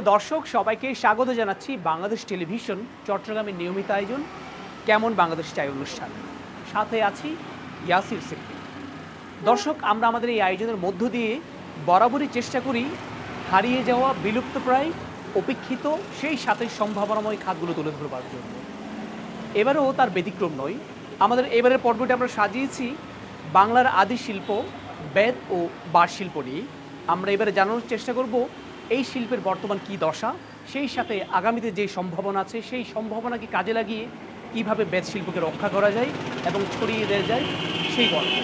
সুপ্রিয় দর্শক, সবাইকে স্বাগত জানাচ্ছি বাংলাদেশ টেলিভিশন, চট্টগ্রামের নিয়মিত আয়োজন, কেমন বাংলাদেশ চাই অনুষ্ঠান? সাথে আছি ইয়াসির সিদ্দিক। দর্শক, আমরা আমাদের এই আয়োজনের মধ্য দিয়ে বরাবরই চেষ্টা করি হারিয়ে যাওয়া বিলুপ্তপ্রায় উপেক্ষিত সেই সাথে সম্ভাবনাময় খাতগুলো তুলে ধরবার জন্য। এবারেও তার ব্যতিক্রম নয়। আমাদের এবারের পর্বটি আমরা সাজিয়েছি বাংলার আদি শিল্প বেদ ও বার শিল্প নিয়ে। আমরা এবারে জানানোর চেষ্টা করব এই শিল্পের বর্তমান কী দশা? সেই সাথে আগামীতে যে সম্ভাবনা আছে, সেই সম্ভাবনাকে কাজে লাগিয়ে কীভাবে বেদ শিল্পকে রক্ষা করা যায় এবং ছড়িয়ে দেওয়া যায়, সেই গল্প।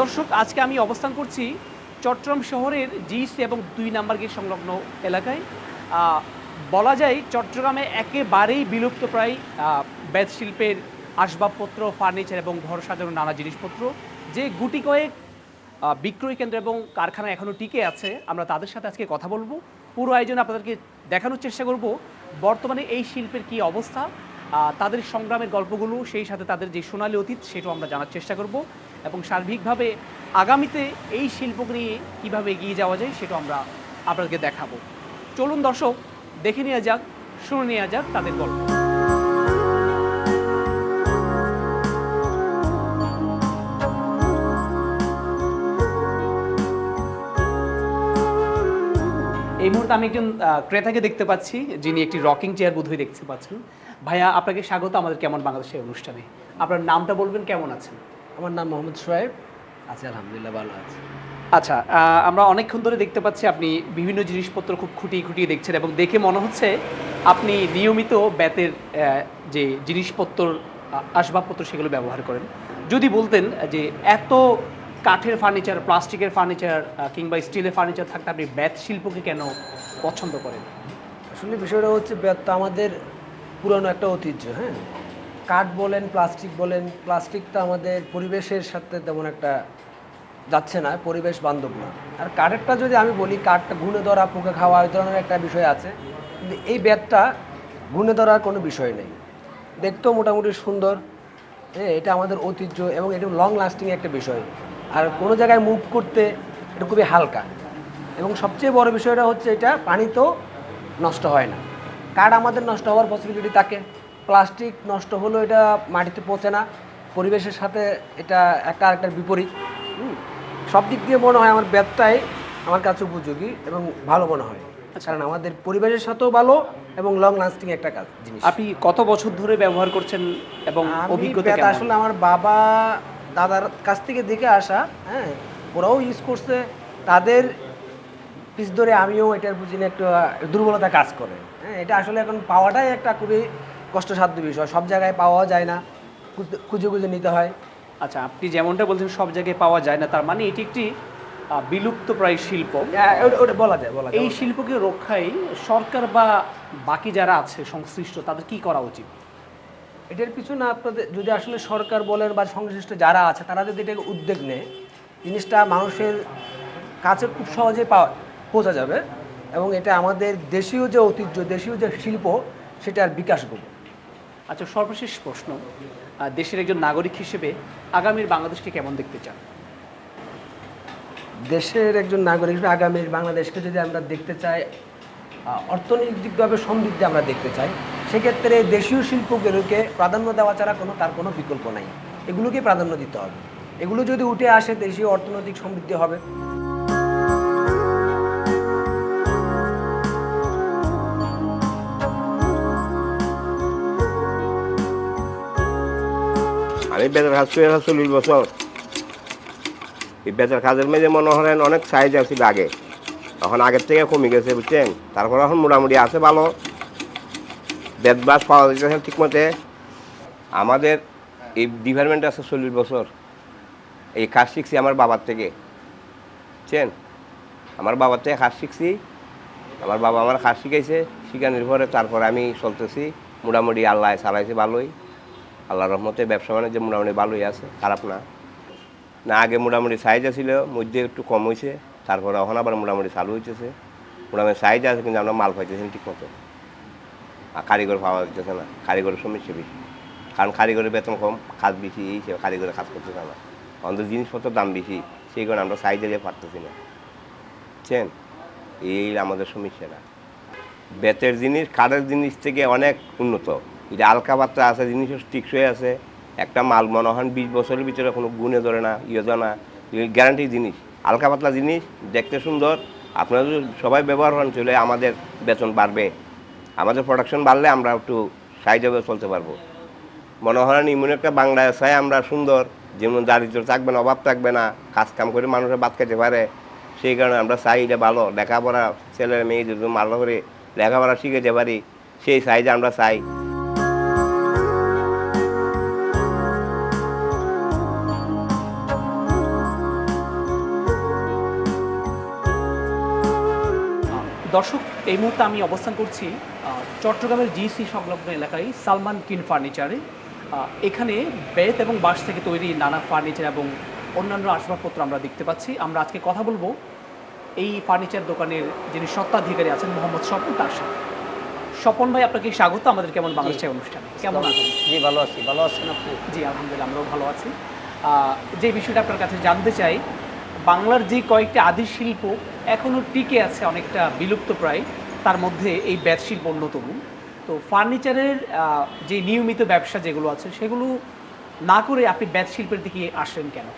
দর্শক, আজকে আমি অবস্থান করছি চট্টগ্রাম শহরের জিসি এবং দুই নাম্বার গেট সংলগ্ন এলাকায়। বলা যায় চট্টগ্রামে একেবারেই বিলুপ্ত প্রায় বেদ শিল্পের আসবাবপত্র, ফার্নিচার এবং ঘর সাজানোর নানা জিনিসপত্র। যে গুটি কয়েক বিক্রয় কেন্দ্র এবং কারখানা এখনও টিকে আছে। আমরা তাদের সাথে আজকে কথা বলব। পুরো আয়োজনে আপনাদেরকে দেখানোর চেষ্টা করব বর্তমানে এই শিল্পের কী অবস্থা তাদের সংগ্রামের গল্পগুলো, সেই সাথে তাদের যে সোনালী অতীত সেটাও আমরা জানার চেষ্টা করব এবং সার্বিকভাবে আগামীতে এই শিল্পকে নিয়ে কীভাবে এগিয়ে যাওয়া যায় সেটাও আমরা আপনাদেরকে দেখাবো। চলুন দর্শক, দেখে নেওয়া যাক, শুনে নেওয়া যাক তাদের গল্প। এই মুহূর্তে আমি একজন ক্রেতাকে দেখতে পাচ্ছি যিনি একটি রকিং চেয়ার বোধহয় দেখতে পাচ্ছেন। ভাইয়া আপনাকে স্বাগত আমাদের কেমন বাংলাদেশের অনুষ্ঠানে। আপনার নামটা বলবেন কেমন আছেন? আমার নাম মোহাম্মদ সোয়েব আছি আলহামদুলিল্লাহ ভালো আছি। আচ্ছা আমরা অনেকক্ষণ ধরে দেখতে পাচ্ছি আপনি বিভিন্ন জিনিসপত্র খুব খুঁটিয়ে খুঁটিয়ে দেখছেন এবং দেখে মনে হচ্ছে আপনি নিয়মিত ব্যাতের যে জিনিসপত্র আসবাবপত্র সেগুলো ব্যবহার করেন। যদি বলতেন যে এত কাঠের ফার্নিচার প্লাস্টিকের ফার্নিচার কিংবা স্টিলের ফার্নিচার থাকতে আপনি ব্যাত শিল্পকে কেন পছন্দ করেন? আসলে বিষয়টা হচ্ছে বেত তো আমাদের পুরনো একটা ঐতিহ্য হ্যাঁ? কাঠ বলেন প্লাস্টিক বলেন প্লাস্টিক তো আমাদের পরিবেশের সাথে তেমন একটা যাচ্ছে না, পরিবেশ বান্ধব না। আর কাঠেরটা যদি আমি বলি কাঠটা ঘুণে ধরা পোকা খাওয়া এই ধরনের একটা বিষয় আছে, কিন্তু এই বেতটা ঘুণে ধরার কোনো বিষয় নেই। দেখতেও মোটামুটি সুন্দর হ্যাঁ? এটা আমাদের ঐতিহ্য এবং এটা লং লাস্টিং একটা বিষয়। আর কোনো জায়গায় মুভ করতে এটা খুবই হালকা। এবং সবচেয়ে বড় বিষয়টা হচ্ছে এটা পানিতেও নষ্ট হয় না। কাঠ আমাদের নষ্ট হওয়ার পসিবিলিটি থাকে। প্লাস্টিক নষ্ট হলেও এটা মাটিতে পচে না। পরিবেশের সাথে এটা একটা আরেকটার বিপরীত। সব দিক দিয়ে মনে হয় আমার ব্যাপটাই আমার কাছে উপযোগী এবং ভালো মনে হয়। কারণ আমাদের পরিবেশের সাথেও ভালো এবং লং লাস্টিং একটা কাজ জিনিস। আপনি কত বছর ধরে ব্যবহার করছেন এবং অভিজ্ঞতা আসলে আমার বাবা দাদার কাছ থেকে দেখে আসা হ্যাঁ ওরাও ইউজ করছে। তাদের পিস ধরে আমিও এটার বুঝি না একটু দুর্বলতা কাজ করে। হ্যাঁ এটা আসলে এখন পাওয়াটাই একটা খুবই কষ্টসাধ্য বিষয়। সব জায়গায় পাওয়া যায় না খুঁজে খুঁজে নিতে হয়। আচ্ছা আপনি যেমনটা বলছেন সব জায়গায় পাওয়া যায় না। তার মানে এটি একটি বিলুপ্ত প্রায় শিল্প। হ্যাঁ, ওটা- বলা যায় বলা এই শিল্পকে রক্ষায় সরকার বা বাকি যারা আছে সংশ্লিষ্ট তাদের কি করা উচিত? এটার পিছনে আপনাদের যদি আসলে সরকার বলেন বা সংশ্লিষ্ট যারা আছে তারা যদি এটাকে উদ্যোগ নেয় জিনিসটা মানুষের কাছে খুব সহজে পাওয়া পৌঁছা যাবে। এবং এটা আমাদের দেশীয় যে ঐতিহ্য দেশীয় যে শিল্প সেটার বিকাশ করবে আচ্ছা সর্বশেষ প্রশ্ন দেশের একজন নাগরিক হিসেবে আগামীর বাংলাদেশকে কেমন দেখতে চান? দেশের একজন নাগরিক হিসেবে আগামীর বাংলাদেশকে যদি আমরা দেখতে চাই অর্থনৈতিকভাবে সমৃদ্ধি আমরা দেখতে চাই সেক্ষেত্রে দেশীয় শিল্পগুলোকে প্রাধান্য দেওয়া ছাড়া কোনো, তার কোনো বিকল্প নাই। এগুলোকে প্রাধান্য দিতে হবে। এগুলো যদি উঠে আসে, দেশীয় অর্থনৈতিক সমৃদ্ধি হবে। আমি বেজার কাজ করে চল্লিশ বছর। এই বেজার কাজের মেঝে মনে হলেন অনেক সাইজ আছিল আগে। এখন আগের থেকে কমে গেছে, বুঝছেন? তারপর এখন মোটামুটি আছে ভালো। বেদ বাস পাওয়া যাচ্ছে ঠিক মতে আমাদের এই ডিপার্টমেন্ট আছে চল্লিশ বছর। এই কাজ শিখছি আমার বাবার থেকে। চেন আমার বাবার থেকে কাজ শিখছি। আমার বাবা আমার কাজ শিখাইছে। শিখানোর পরে তারপর আমি চলতেছি। মোটামুটি আল্লাহ চালাইছে ভালোই। আল্লাহ রহমতে ব্যবসা বাণিজ্য মোটামুটি ভালোই আছে, খারাপ না। না, আগে মোটামুটি সাইজ ছিল মধ্যে একটু কম হয়েছে তারপরে এখন আবার মোটামুটি চালু হইতেছে। মোটামুটি সাইজ আছে, কিন্তু আমরা মাল পাইতেছি ঠিক মতো আর কারিগর পাওয়া যাচ্ছে না, কারিগরের সমস্যা বেশি। কারণ কারিগরের বেতন কম কাজ বেশি, এই হিসেবে কারিগরের কাজ করতেছে না। আমাদের জিনিসপত্রের দাম বেশি, সেই কারণে আমরা সাইজ এরিয়া পারতেছি না। বুঝছেন? এই আমাদের সমস্যাটা। বেতের জিনিস, কাঠের জিনিস থেকে অনেক উন্নত। এটা আলকা পাত্রা আছে, জিনিসও টিকসই আছে। একটা মাল মনে হয় বিশ বছরের ভিতরে কোনো গুণে ধরে না ইয়ে না। গ্যারান্টি জিনিস। হালকা পাতলা জিনিস দেখতে সুন্দর। আপনারা সবাই ব্যবহার হন চলে আমাদের বেতন বাড়বে। আমাদের প্রোডাকশন বাড়লে আমরা একটু সাইজভাবে চলতে পারব। মনে হয় এমন একটা বাংলায় চাই আমরা সুন্দর, যেমন দারিদ্র থাকবে না, অভাব থাকবে না, কাজ কাম করে মানুষের বাদ খেতে পারে, সেই কারণে আমরা চাই ভালো, লেখাপড়া ছেলের মেয়েদের জন্য ভালো করে লেখাপড়া শিখেতে পারি, সেই সাইজে আমরা চাই। দর্শক এই মুহূর্তে আমি অবস্থান করছি চট্টগ্রামের জিসি সংলগ্ন এলাকায় সালমান কিন ফার্নিচারে। এখানে বেত এবং বাঁশ থেকে তৈরি নানা ফার্নিচার এবং অন্যান্য আসবাবপত্র আমরা দেখতে পাচ্ছি। আমরা আজকে কথা বলব এই ফার্নিচার দোকানের যিনি সত্ত্বাধিকারী আছেন মোহাম্মদ স্বপন তার সাথে। স্বপন ভাই আপনাকে স্বাগত। আমাদের কেমন বাংলাদেশ চাই অনুষ্ঠানে? কেমন আছেন? জি ভালো আছি। ভালো আছেন আপনি? জি আলহামদুলিল্লাহ আমরাও ভালো আছি। যে বিষয়টা আপনার কাছে জানতে চাই বাংলার যে কয়েকটি আদি শিল্প এখনও টিকে আছে অনেকটা বিলুপ্ত প্রায়। তার মধ্যে এই ব্যাট শিল্প অন্যতম তো ফার্নিচারের যে নিয়মিত ব্যবসা যেগুলো আছে, সেগুলো না করে আপনি ব্যাট শিল্পের দিকে আসলেন কেন?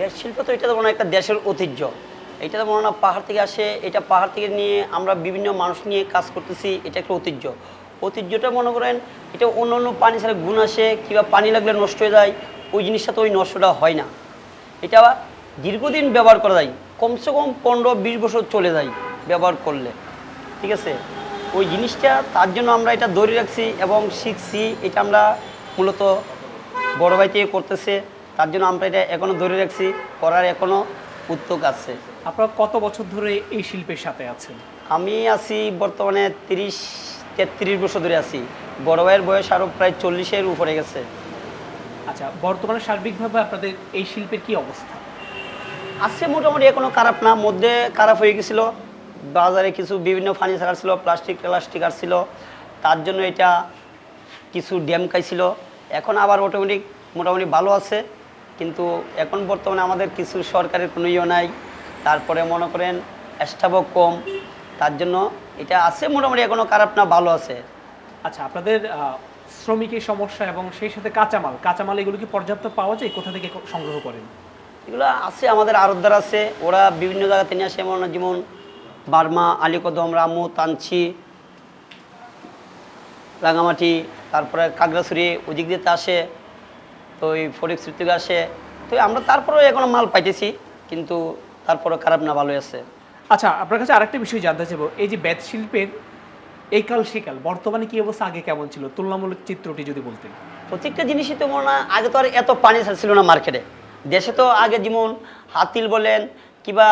দেশ শিল্প তো এটা তো মনে একটা দেশের ঐতিহ্য। এটা তো মনে হয় পাহাড় থেকে আসে, এটা পাহাড় থেকে নিয়ে আমরা বিভিন্ন মানুষ নিয়ে কাজ করতেছি, এটা একটা ঐতিহ্য। ঐতিহ্যটা মনে করেন, এটা অন্য অন্য পানি ছাড়া গুণ আসে, কিংবা পানি লাগলে নষ্ট হয়ে যায়, ওই জিনিসটা তো ওই নষ্টটা হয় না। এটা দীর্ঘদিন ব্যবহার করা যায়। কমসে কম পনেরো বিশ বছর চলে যায় ব্যবহার করলে। ঠিক আছে? ওই জিনিসটা তার জন্য আমরা এটা ধরে রাখছি এবং শিখছি এটা আমরা মূলত বড় ভাই থেকে করতেছে। তার জন্য আমরা এটা এখনও ধরে রাখছি করার এখনও উদ্যোগ আছে। আপনারা কত বছর ধরে এই শিল্পের সাথে আছেন? আমি আছি বর্তমানে তিরিশ তেত্রিশ বছর ধরে আছি। বড় ভাইয়ের বয়স আরও প্রায় চল্লিশের উপরে গেছে। আচ্ছা বর্তমানে সার্বিকভাবে আপনাদের এই শিল্পের কি অবস্থা? আছে মোটামুটি এখনও খারাপ না, মধ্যে খারাপ হয়ে গেছিল। বাজারে কিছু বিভিন্ন ফার্নিচার ছিল প্লাস্টিক প্লাস্টিক ছিল তার জন্য এটা কিছু ড্যাম খাইছিল। এখন আবার অটোমেটিক মোটামুটি ভালো আছে। কিন্তু এখন বর্তমানে আমাদের কিছু সরকারের কোনো ইয়ে নাই। তারপরে মনে করেন স্টাফও কম। তার জন্য এটা আছে মোটামুটি এখনও খারাপ না, ভালো আছে। আচ্ছা আপনাদের শ্রমিকের সমস্যা এবং সেই সাথে কাঁচামাল। কাঁচামাল এগুলো কি পর্যাপ্ত পাওয়া যায়? কোথা থেকে সংগ্রহ করেন? এগুলো আছে আমাদের আরতদার আছে। ওরা বিভিন্ন জায়গাতে নিয়ে আসে মনে যেমন বার্মা আলিকদম রামু তানছি রাঙামাটি তারপরে কাগড়াছড়ি ওদিক দিয়ে তো আসে তো ওই ফরিকছড়ি থেকে আসে। তো আমরা তারপরেও এখনও মাল পাইতেছি কিন্তু তারপরে খারাপ না ভালোই আছে। আচ্ছা আপনার কাছে আরেকটা বিষয় জানতে চাইব। এই যে বেত শিল্পের এই কাল সেকাল বর্তমানে কি অবস্থা আগে কেমন ছিল? তুলনামূলক চিত্রটি যদি বলতেন। প্রত্যেকটা জিনিসই তো মনে হয় আগে তো আর এত পানি ছিল না মার্কেটে। দেশে তো আগে যেমন হাতিল বলেন কিবা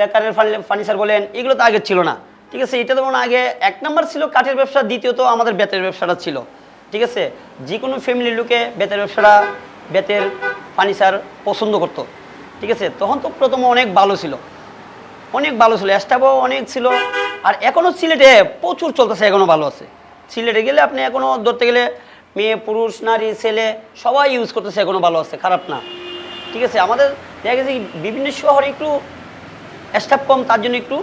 লেকারের ফার্নিচার বলেন, এগুলো তো আগে ছিল না। ঠিক আছে, এটা তো আগে এক নম্বর ছিল কাঠের ব্যবসা, দ্বিতীয়ত আমাদের বেতের ব্যবসাটা ছিল। ঠিক আছে যে কোনো ফ্যামিলির লোকে বেতের ব্যবসাটা, বেতের ফার্নিচার পছন্দ করতো। ঠিক আছে, তখন তো প্রথম অনেক ভালো ছিল। অনেক ভালো ছিল স্টাফও অনেক ছিল। আর এখনও সিলেটে প্রচুর চলতেছে এখনও ভালো আছে। সিলেটে গেলে আপনি এখনও ধরতে গেলে মেয়ে, পুরুষ, নারী, ছেলে, সবাই ইউজ করতেছে এখনও ভালো আছে, খারাপ না। ঠিক আছে? আমাদের দেখা গেছে বিভিন্ন শহরে একটু স্টাফ কম, তার জন্য একটু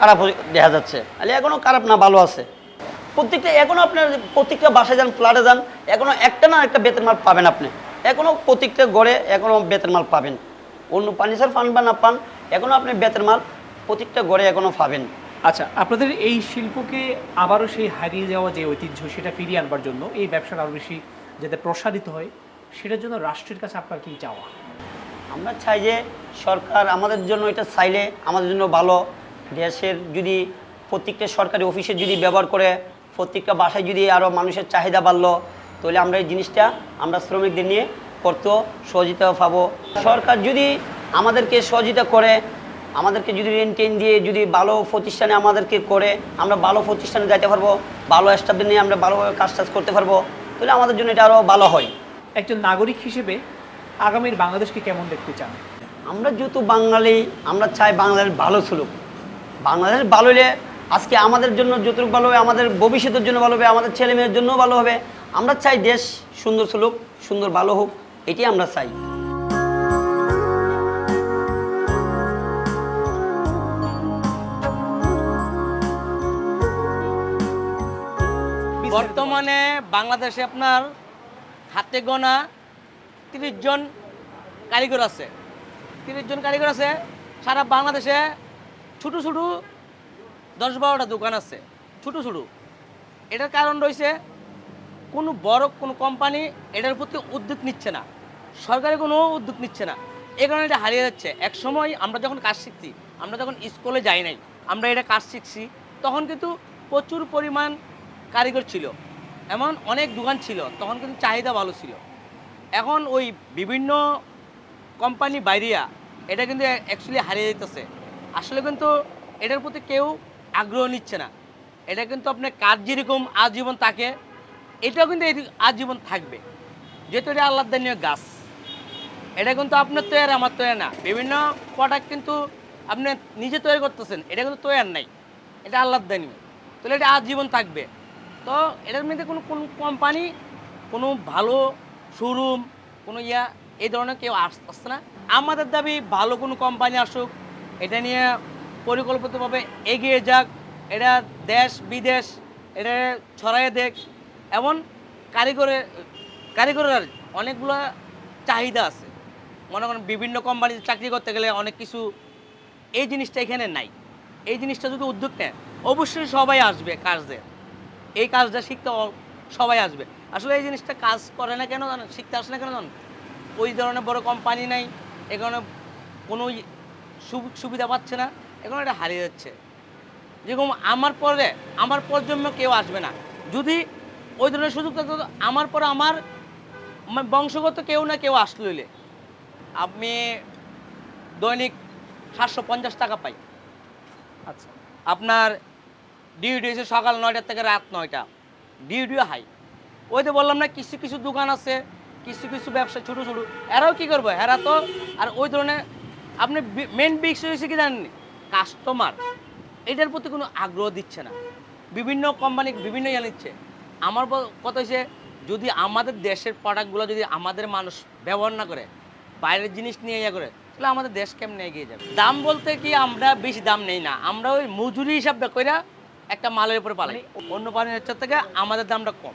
খারাপ দেখা যাচ্ছে। তাহলে এখনও খারাপ না, ভালো আছে। প্রত্যেকটা এখনও আপনার প্রত্যেকটা বাসায় যান ফ্ল্যাটে যান এখনও একটা না একটা বেতের মাল পাবেন আপনি। এখনও প্রত্যেকটা গড়ে এখনও বেতের মাল পাবেন। অন্য ফার্নিচার পান বা না পান এখনও আপনি বেতের মাল প্রত্যেকটা গড়ে এখনও পাবেন। আচ্ছা আপনাদের এই শিল্পকে আবারও সেই হারিয়ে যাওয়া যে ঐতিহ্য, সেটা ফিরিয়ে আনবার জন্য এই ব্যবসাটা আরও বেশি যাতে প্রসারিত হয়, সেটার জন্য রাষ্ট্রের কাছে আপনার কি চাওয়া? আমরা চাই যে সরকার আমাদের জন্য এটা চাইলে আমাদের জন্য ভালো। দেশের যদি প্রত্যেকটা সরকারি অফিসে যদি ব্যবহার করে, প্রত্যেকটা বাসায় যদি আরও মানুষের চাহিদা বাড়লো, তাহলে আমরা এই জিনিসটা আমরা শ্রমিকদের নিয়ে করতেও সহযোগিতা পাবো। সরকার যদি আমাদেরকে সহযোগিতা করে আমাদেরকে যদি রেন টেন দিয়ে যদি ভালো প্রতিষ্ঠানে আমাদেরকে করে আমরা ভালো প্রতিষ্ঠানে যাইতে পারব ভালো স্টাফদের নিয়ে আমরা ভালোভাবে কাজ টাজ করতে পারব তাহলে আমাদের জন্য এটা আরও ভালো হয়। একজন নাগরিক হিসেবে আগামীর বাংলাদেশকে কেমন দেখতে চান? আমরা যেহেতু বাঙালি আমরা চাই বাংলাদেশ ভালো চলুক। বাংলাদেশ ভালো হলে আজকে আমাদের জন্য যতটুকু ভালো হবে আমাদের ভবিষ্যতের জন্য ভালো হবে আমাদের ছেলে মেয়ের জন্য ভালো হবে। আমরা চাই দেশ সুন্দর চলুক সুন্দর ভালো হোক এটাই আমরা চাই। বর্তমানে বাংলাদেশে আপনার হাতে গোনা তিরিশ জন কারিগর আছে। তিরিশ জন কারিগর আছে, সারা বাংলাদেশে ছোটো ছোটো দশ বারোটা দোকান আছে, ছোটো ছোটো। এটার কারণ রয়েছে, কোনো বড় কোনো কোম্পানি এটার প্রতি উদ্যোগ নিচ্ছে না, সরকারি কোনো উদ্যোগ নিচ্ছে না। এই কারণে এটা হারিয়ে যাচ্ছে। এক সময় আমরা যখন কাজ শিখছি, আমরা যখন স্কুলে যাই নাই, আমরা এটা কাজ শিখছি, তখন কিন্তু প্রচুর পরিমাণ কারিগর ছিল। এমন অনেক দোকান ছিল, তখন কিন্তু চাহিদা ভালো ছিল। এখন ওই বিভিন্ন কোম্পানি বাইরিয়া এটা কিন্তু অ্যাকচুয়ালি হারিয়ে যেতেছে। আসলে কিন্তু এটার প্রতি কেউ আগ্রহ নিচ্ছে না। এটা কিন্তু আপনার কাজ যেরকম আজীবন থাকে, এটাও কিন্তু আজীবন থাকবে। যেহেতু এটা আল্লাহ দানীয় গাছ, এটা কিন্তু আপনার তৈরি আমার তৈরি না। বিভিন্ন প্রোডাক্ট কিন্তু আপনি নিজে তৈরি করতেছেন, এটা কিন্তু তৈরি নাই। এটা আল্লাহ দানীয় তাহলে এটা আজীবন থাকবে। তো এটার মধ্যে কোনো কোন কোম্পানি কোনো ভালো শোরুম কোনো ইয়া, এই ধরনের কেউ আস- আসছে না। আমাদের দাবি ভালো কোনো কোম্পানি আসুক, এটা নিয়ে পরিকল্পিতভাবে এগিয়ে যাক, এটা দেশ, বিদেশ, এটা ছড়াইয়ে দেখ। এমন কারিগরের কারিগরের অনেকগুলো চাহিদা আছে। মনে করেন বিভিন্ন কোম্পানিতে চাকরি করতে গেলে অনেক কিছু এই জিনিসটা এখানে নাই। এই জিনিসটা যদি উদ্যোগ নেয়, অবশ্যই সবাই আসবে কাজে। এই কাজটা শিখতে সবাই আসবে। আসলে এই জিনিসটা কাজ করে না কেন জানেন? শিখতে আসে না কেন জানেন? ওই ধরনের বড় কোম্পানি নাই এ কারণে কোনো সুবিধা পাচ্ছে না এ কারণে এটা হারিয়ে যাচ্ছে। যেরকম আমার পরে আমার প্রজন্ম কেউ আসবে না। যদি ওই ধরনের সুযোগ থাকতো আমার পরে আমার আমার বংশগত কেউ না কেউ আসলে আমি দৈনিক সাতশো পঞ্চাশ টাকা পাই। আচ্ছা। আপনার ডিউটি হচ্ছে সকাল নয়টা থেকে রাত নয়টা। ডিউটিও হাই ওই তো বললাম না, কিছু কিছু দোকান আছে, কিছু কিছু ব্যবসা ছোটো ছোটো। এরাও কী করব? এরা তো, আর ওই ধরনের, আপনি মেন বিষয় হয়েছে কি জানেন? কাস্টমার এটার প্রতি কোনো আগ্রহ দিচ্ছে না। বিভিন্ন কোম্পানি বিভিন্ন ইয়ে নিচ্ছে। আমার কথা হচ্ছে যদি আমাদের দেশের প্রোডাক্টগুলো যদি আমাদের মানুষ ব্যবহার না করে, বাইরের জিনিস নিয়ে ইয়ে করে, তাহলে আমাদের দেশ কেমনে এগিয়ে যাবে? দাম বলতে কি আমরা বেশি দাম নেই না। আমরা ওই মজুরি হিসাব কইরা একটা মালের উপরে পালাই। অন্য ফার্নিচার থেকে আমাদের দামটা কম।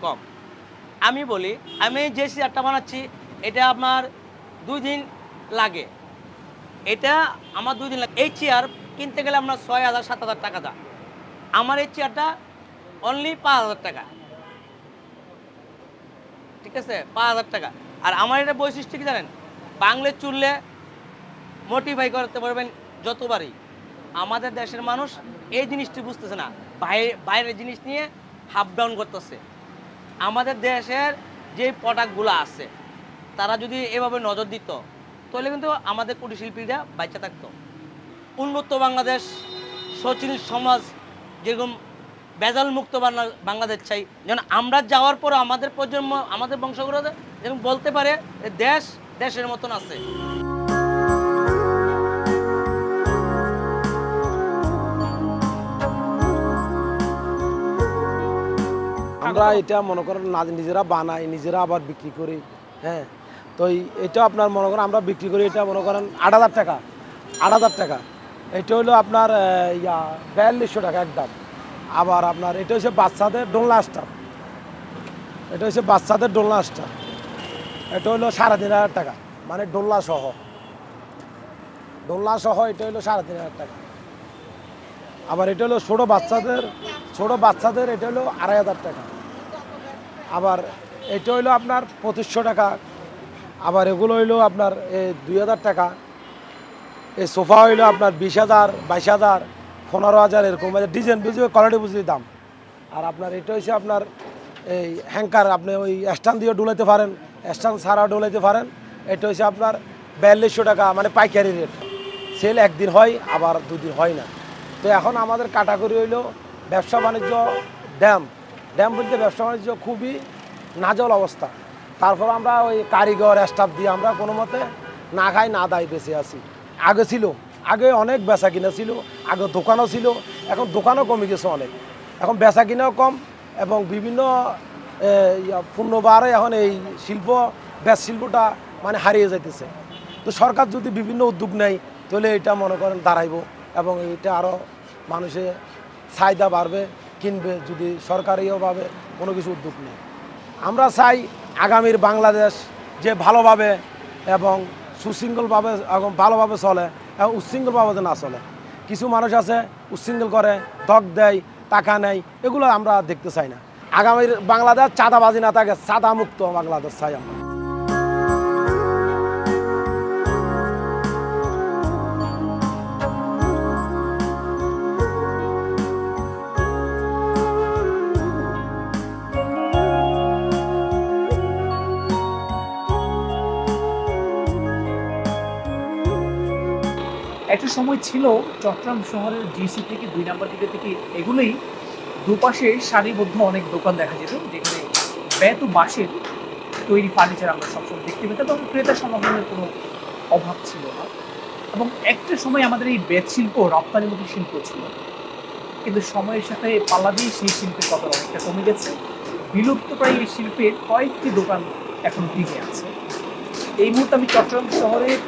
কম। আমি বলি, আমি যে চেয়ারটা বানাচ্ছি, এটা আমার দুই দিন লাগে। এটা আমার দুই দিন লাগে। এই চেয়ার কিনতে গেলে আমরা ছয় হাজার, সাত হাজার টাকা দাম। আমার এই চেয়ারটা অনলি পাঁচ হাজার টাকা। ঠিক আছে? পাঁচ হাজার টাকা। আর আমার এটা বৈশিষ্ট্য কি জানেন? বাংলে চুললে মোটিফাই করতে পারবেন যতবারই। আমাদের দেশের মানুষ এই জিনিসটি বুঝতেছে না। বাইরে বাইরের জিনিস নিয়ে হাফ ডাউন করতেছে। আমাদের দেশের যে প্রোডাক্টগুলো আছে, তারা যদি এভাবে নজর দিত, তাহলে কিন্তু আমাদের কুটির শিল্পীরা বাচ্চা থাকতো। উন্নত বাংলাদেশ সচিল সমাজ যেরকম বেজাল মুক্ত বাংলা- বাংলাদেশ চাই। যেন আমরা যাওয়ার পর আমাদের প্রজন্ম, আমাদের বংশগুলো যেরকম বলতে পারে দেশ দেশের মতন আছে। আমরা এটা মনে করেন না নিজেরা বানাই নিজেরা আবার বিক্রি করি হ্যাঁ? তো এটা আপনার মনে করেন আমরা বিক্রি করি এটা মনে করেন আট হাজার টাকা আট হাজার টাকা। এটা হলো আপনার ইয়া বিয়াল্লিশশো টাকা একদম। আবার আপনার এটা হচ্ছে বাচ্চাদের ডোলনা স্টার এটা হচ্ছে বাচ্চাদের ডোলনা স্টার এটা হলো সাড়ে তিন হাজার টাকা মানে ডোলনা সহ। ডোলনা সহ এটা হলো সাড়ে তিন হাজার টাকা। আবার এটা হলো ছোটো বাচ্চাদের ছোটো বাচ্চাদের এটা হলো আড়াই হাজার টাকা। আবার এটা হইল আপনার পঁচিশশো টাকা, আবার এগুলো হইল আপনার এই দুই হাজার টাকা। এই সোফা হইল আপনার বিশ হাজার, বাইশ হাজার, পনেরো হাজার এরকম। ডিজাইন বুঝবে কোয়ালিটি বুঝলি দাম। আর আপনার এটা হচ্ছে আপনার এই হ্যাঙ্কার আপনি ওই স্ট্যান্ড দিয়ে ডুলাইতে পারেন স্ট্যান্ড ছাড়া ডুলাইতে পারেন। এটা হচ্ছে আপনার বিয়াল্লিশশো টাকা মানে পাইকারি রেট সেল একদিন হয়, আবার দুদিন হয় না। তো এখন আমাদের কাটাগরি হইল ব্যবসা বাণিজ্য ড্যাম ড্যাম বলতে ব্যবসা বাণিজ্য খুবই নাজল অবস্থা। তারপর আমরা ওই কারিগর স্টাফ দিয়ে আমরা কোনো মতে না খাই, না দায় বেঁচে আছি। আগে ছিল, আগে অনেক বেচা কিনা ছিল, আগে দোকানও ছিল, এখন দোকানও কমে গেছে অনেক। এখন বেচা কিনাও কম এবং বিভিন্ন পূর্ণবারে এখন এই শিল্প ব্যাস শিল্পটা মানে হারিয়ে যাইতেছে। তো সরকার যদি বিভিন্ন উদ্যোগ নেয়, তাহলে এটা মনে করেন দাঁড়াইব এবং এটা আরও মানুষের চাহিদা বাড়বে। কিনবে যদি সরকারিওভাবে কোনো কিছু উদ্যোগ নেয়। আমরা চাই আগামীর বাংলাদেশ যে ভালোভাবে এবং সুশৃঙ্খলভাবে এবং ভালোভাবে চলে এবং উচ্ছৃঙ্খলভাবে না চলে। কিছু মানুষ আছে উচ্ছৃঙ্খল করে দগ দেয়, টাকা নেয়, এগুলো আমরা দেখতে চাই না। আগামীর বাংলাদেশ চাঁদাবাজি না থাকে চাঁদা মুক্ত বাংলাদেশ চাই আমরা। সময় ছিল চট্টগ্রাম শহরের জিসি থেকে দুই নম্বর দিকে থেকে এগুলোই দুপাশে সারিবদ্ধ অনেক দোকান দেখা যেত, যেখানে ব্যত বাঁশের তৈরি ফার্নিচার আমরা সবসময় দেখতে পেতাম এবং ক্রেতা সমাগমের কোনো অভাব ছিল না। এবং একটা সময় আমাদের এই বেত শিল্প রপ্তানিমুখী শিল্প ছিল, কিন্তু সময়ের সাথে পাল্লা দিয়ে সেই শিল্পের কত অনেকটা কমে গেছে। বিলুপ্ত প্রায় এই শিল্পের কয়েকটি দোকান এখন টিকে আছে। এই মুহূর্তে আমি চট্টগ্রাম শহরের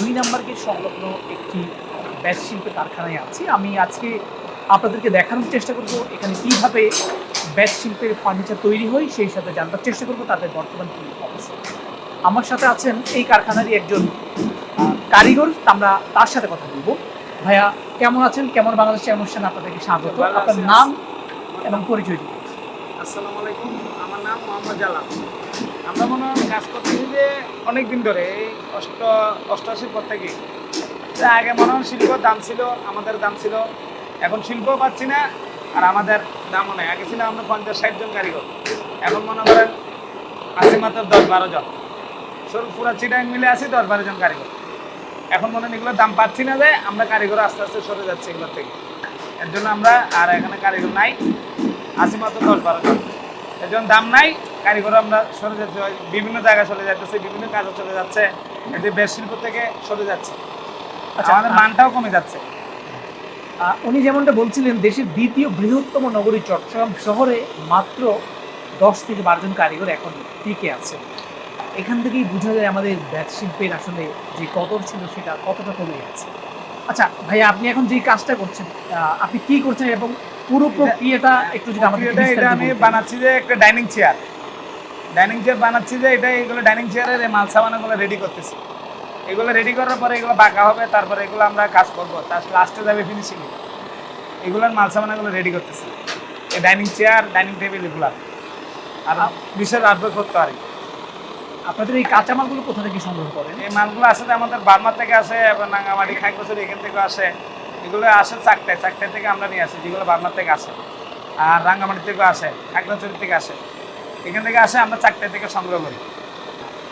দুই নাম্বার গেট সংলগ্ন একটি ব্যাট শিল্পের কারখানায় আছি। আমি আজকে আপনাদেরকে দেখানোর চেষ্টা করব এখানে কীভাবে ব্যাট শিল্পের ফার্নিচার তৈরি হয় সেই সাথে জানবার চেষ্টা করব তাদের বর্তমান কী অবস্থা। আমার সাথে আছেন এই কারখানারই একজন কারিগর আমরা তার সাথে কথা বলব। ভাইয়া কেমন আছেন? কেমন বাংলাদেশের অনুষ্ঠানে আপনাদেরকে স্বাগত। আপনার নাম এবং পরিচয় আসসালামু আলাইকুম। আমার নাম মোহাম্মদ জালাল। আমরা মনে হয় কাজ করতেছি যে অনেক দিন ধরে, এই অষ্ট অষ্টআশির পর থেকে। আগে মনে হয় শিল্পর দাম ছিল, আমাদের দাম ছিল। এখন শিল্পও পাচ্ছি না, আর আমাদের দামও নেই। আগে ছিল আমরা পঞ্চাশ, ষাট জন কারিগর। এখন মনে করেন আছে মাত্র দশ, বারো জন। সব পুরা চিটাং মিলে আছি দশ, বারো জন কারিগর। এখন মনে হয় এগুলোর দাম পাচ্ছি না যে আমরা কারিগর আস্তে আস্তে সরে যাচ্ছি এগুলোর থেকে। এর জন্য আমরা আর এখানে কারিগর নাই। আশি মাত্র দশ, বারো জন। এর জন্য দাম নাই কারিগর আমরা সরে যাচ্ছে ওই বিভিন্ন জায়গায় চলে যাচ্ছে বিভিন্ন কাজে চলে যাচ্ছে এতে বেশ শিল্প থেকে সরে যাচ্ছে। আচ্ছা, আমাদের মানটাও কমে যাচ্ছে। উনি যেমনটা বলছিলেন দেশের দ্বিতীয় বৃহত্তম নগরী চট্টগ্রাম শহরে মাত্র দশ থেকে বারো জন কারিগর এখন টিকে আছে এখান থেকেই বোঝা যায় আমাদের ব্যাট শিল্পের আসলে যে কদর ছিল সেটা কতটা কমে গেছে। আচ্ছা ভাইয়া আপনি এখন যে কাজটা করছেন আপনি কি করছেন এবং পুরো প্রক্রিয়াটা একটু যদি আমাদের আমি বানাচ্ছি যে একটা ডাইনিং চেয়ার। ডাইনিং চেয়ার বানাচ্ছি যে এটা এগুলো ডাইনিং চেয়ারের এই মাল সামানগুলো রেডি করতেছি। এগুলো রেডি করার পরে এগুলো বাঁকা হবে তারপরে এগুলো আমরা কাজ করব। তার লাস্টে যাবে ফিনিশিং এগুলোর মাল সামানগুলো রেডি করতেছি। এই ডাইনিং চেয়ার ডাইনিং টেবিল এগুলো। আর বিশেষ আর্টওয়ার্ক করতে পারি। আপনাদের এই কাঁচামালগুলো কোথা থেকে সংগ্রহ করেন? এই মালগুলো আসে তো আমাদের বার্মা থেকে আসে এবং রাঙ্গামাটি খাই বছর এখান থেকে আসে। এগুলো আসে চাকটায় চাকটায় থেকে আমরা নিয়ে আসি যেগুলো বার্মা থেকে আসে। আর রাঙ্গামাটি থেকেও আসে খাগড়াছড়ি থেকে আসে। এখান থেকে আসে আমরা চাকটায় থেকে সংগ্রহ করি।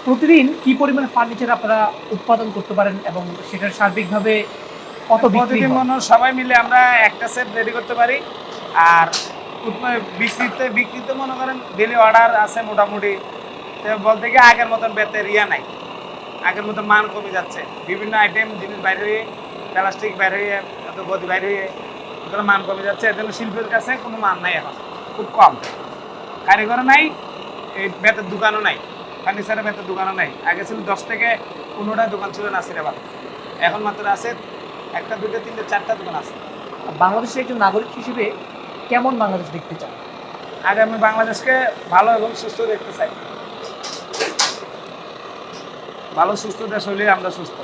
প্রতিদিন কি পরিমাণ ফার্নিচার আপনারা উৎপাদন করতে পারেন এবং সেটার সার্বিকভাবে কত বিক্রি প্রতিদিন মনে সবাই মিলে আমরা একটা সেট রেডি করতে পারি। আর বিক্রিতে বিক্রিতে মনে করেন ডেলি অর্ডার আছে মোটামুটি। বলতে গিয়ে আগের মতন বেতের ইয়া নাই। আগের মতন মান কমে যাচ্ছে। বিভিন্ন আইটেম জিনিস বাইরে হয়ে প্লাস্টিক বাইরে হয়ে এত গদি বাইরে হয়ে মান কমে যাচ্ছে। এর জন্য শিল্পের কাছে কোনো মান নাই এখন। খুব কম। কারিগর নাই এই বেতের দোকানও নাই ফার্নিচারের বেতের দোকানও নাই। আগে ছিল দশ থেকে পনেরোটা দোকান ছিল নাসির আবার এখন মাত্র আছে একটা দুটো তিনটে চারটা দোকান আছে। বাংলাদেশের একজন নাগরিক হিসেবে কেমন বাংলাদেশ দেখতে চান? আগে আমি বাংলাদেশকে ভালো এবং সুস্থ দেখতে চাই। ভালো সুস্থ দেশ হলে আমরা সুস্থ।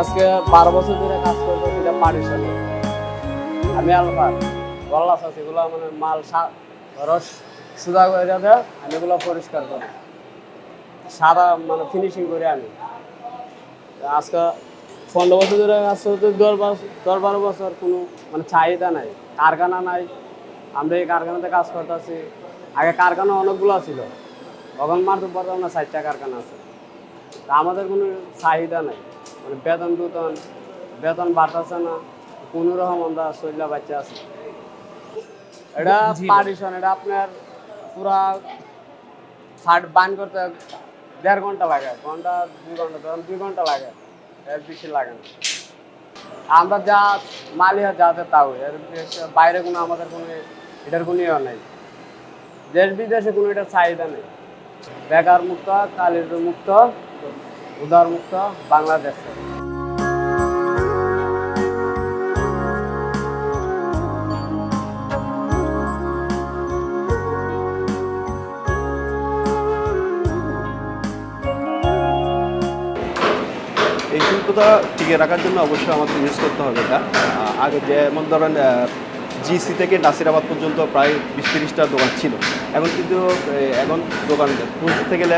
আজকে বারো বছর ধরে কাজ করব, সেটা পারিশনে আমি আলফার গল্লাস আছে এগুলো মানে মাল রস সুদা করে দেয়, আমি এগুলো পরিষ্কার করি। সাদা মানে ফিনিশিং করে আমি। আজকে পনেরো বছর ধরে কাজ করতে, দশ দশ বারো বছর কোনো মানে চাহিদা নাই, কারখানা নাই। আমরা এই কারখানাতে কাজ করতেছি। আগে কারখানা অনেকগুলো ছিল। তখন মারতে পারতাম না চারটা কারখানা আছে। তা আমাদের কোনো চাহিদা নাই। মানে বেতন টুতন বেতন বাড়তেছে না কোনো রকম আমরা চল্লা বাচ্চা আছে। এটা জি। পার্টিশন এটা আপনার পুরা শার্ট বান করতে দেড় ঘণ্টা লাগে ঘণ্টা দুই ঘণ্টা ধরুন দুই ঘণ্টা লাগে এর বেশি লাগে না। আমরা যা মালিয়া যাতে তাও এর বাইরে কোনো আমাদের কোনো এটার কোনো ইয়ে নেই। দেশ বিদেশে কোনো এটার চাহিদা নেই। বেকার মুক্ত কালির মুক্ত উদার মুক্ত বাংলাদেশে। এই শিল্পটা টিকে রাখার জন্য অবশ্যই আমাদের ইউজ করতে হবে এটা। আগে যেমন ধরেন জিসি থেকে নাসিরাবাদ পর্যন্ত প্রায় বিশ তিরিশটা দোকান ছিল। এখন কিন্তু এখন দোকান খুঁজতে গেলে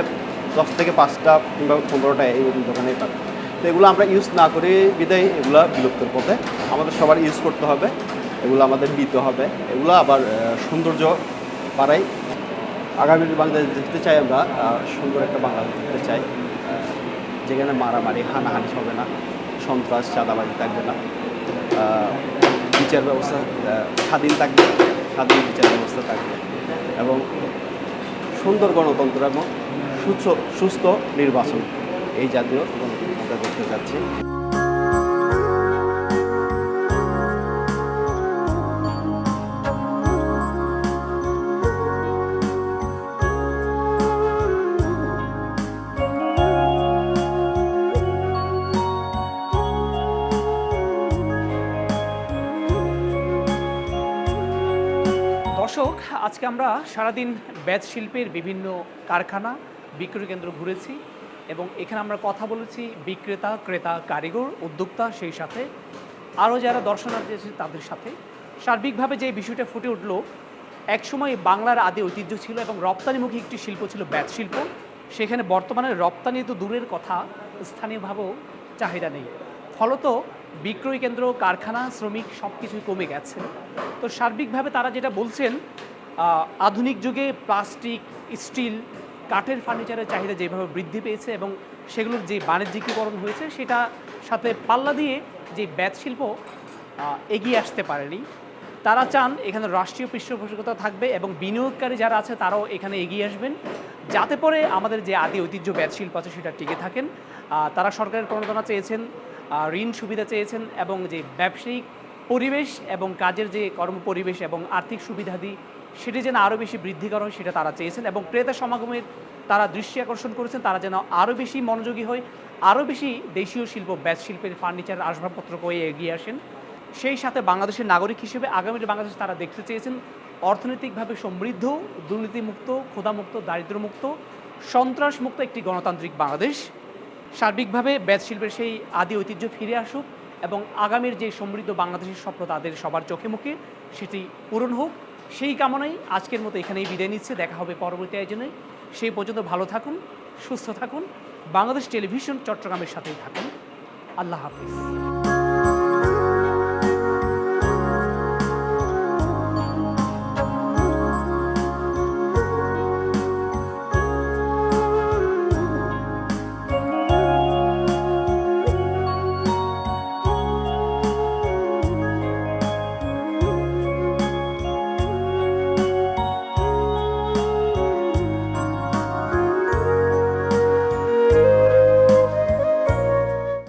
দশ থেকে পাঁচটা কিংবা পনেরোটা এই দোকানেই পাবে। তো এগুলো আমরা ইউজ না করে বিদায় এগুলো বিলুপ্তর পথে আমাদের সবার ইউজ করতে হবে, এগুলো আমাদের নিতে হবে, এগুলো আবার সৌন্দর্য বাড়াই। আগামী বাংলাদেশ দেখতে চাই আমরা সুন্দর একটা বাংলাদেশ দেখতে চাই যেখানে মারামারি, হানাহানি হবে না, সন্ত্রাস, চাঁদাবাজি থাকবে না বিচার ব্যবস্থা স্বাধীন থাকবে, স্বাধীন বিচার ব্যবস্থা থাকবে এবং সুন্দর গণতন্ত্র এবং সুস্থ সুস্থ নির্বাচন। এই জাতীয় আমরা করতে চাচ্ছি দর্শক, আজকে আমরা সারাদিন ব্যাচ শিল্পের বিভিন্ন কারখানা বিক্রয় কেন্দ্র ঘুরেছি এবং এখানে আমরা কথা বলেছি বিক্রেতা, ক্রেতা, কারিগর, উদ্যোক্তা সেই সাথে। আরও যারা দর্শনার্থী আছে তাদের সাথে। সার্বিকভাবে যে বিষয়টা ফুটে উঠল, একসময় বাংলার আদি ঐতিহ্য ছিল এবং রপ্তানিমুখী একটি শিল্প ছিল ব্যাচ শিল্প। সেখানে বর্তমানে রপ্তানি তো দূরের কথা, স্থানীয়ভাবেও চাহিদা নেই। ফলত বিক্রয় কেন্দ্র, কারখানা, শ্রমিক সব কিছুই কমে গেছে। তো সার্বিকভাবে তারা যেটা বলছেন আধুনিক যুগে প্লাস্টিক, স্টিল কাঠের ফার্নিচারের চাহিদা যেভাবে বৃদ্ধি পেয়েছে এবং সেগুলোর যে বাণিজ্যিকীকরণ হয়েছে, সেটা সাথে পাল্লা দিয়ে যে ব্যাত শিল্প এগিয়ে আসতে পারেনি। তারা চান এখানে রাষ্ট্রীয় পৃষ্ঠপোষকতা থাকবে এবং বিনিয়োগকারী যারা আছে, তারাও এখানে এগিয়ে আসবেন। যাতে পরে আমাদের যে আদি ঐতিহ্য ব্যাত শিল্প আছে, সেটা টিকে থাকেন। তারা সরকারের প্রণোদনা চেয়েছেন ঋণ সুবিধা চেয়েছেন এবং যে ব্যবসায়িক পরিবেশ এবং কাজের যে কর্ম পরিবেশ এবং আর্থিক সুবিধাদি সেটি যেন আরও বেশি বৃদ্ধি করা হয় সেটা তারা চেয়েছেন এবং ক্রেতা সমাগমের তারা দৃষ্টি আকর্ষণ করেছেন, তারা যেন আরও বেশি মনোযোগী হয় আরও বেশি দেশীয় শিল্প, ব্যাস শিল্পের ফার্নিচার আসবাবপত্র করে এগিয়ে আসেন। সেই সাথে বাংলাদেশের নাগরিক হিসেবে আগামীর বাংলাদেশ তারা দেখতে চেয়েছেন অর্থনৈতিকভাবে সমৃদ্ধ, দুর্নীতিমুক্ত, ক্ষুধামুক্ত, দারিদ্র্যমুক্ত, সন্ত্রাসমুক্ত একটি গণতান্ত্রিক বাংলাদেশ। সার্বিকভাবে ব্যাত শিল্পের সেই আদি ঐতিহ্য ফিরে আসুক এবং আগামীর যে সমৃদ্ধ বাংলাদেশের স্বপ্ন তাদের সবার চোখে মুখে, সেটি পূরণ হোক। সেই কামনাই আজকের মতো এখানেই বিদায় নিচ্ছে। দেখা হবে পরবর্তী আয়োজনে। সেই পর্যন্ত ভালো থাকুন, সুস্থ থাকুন। বাংলাদেশ টেলিভিশন চট্টগ্রামের সাথেই থাকুন। আল্লাহ হাফিজ।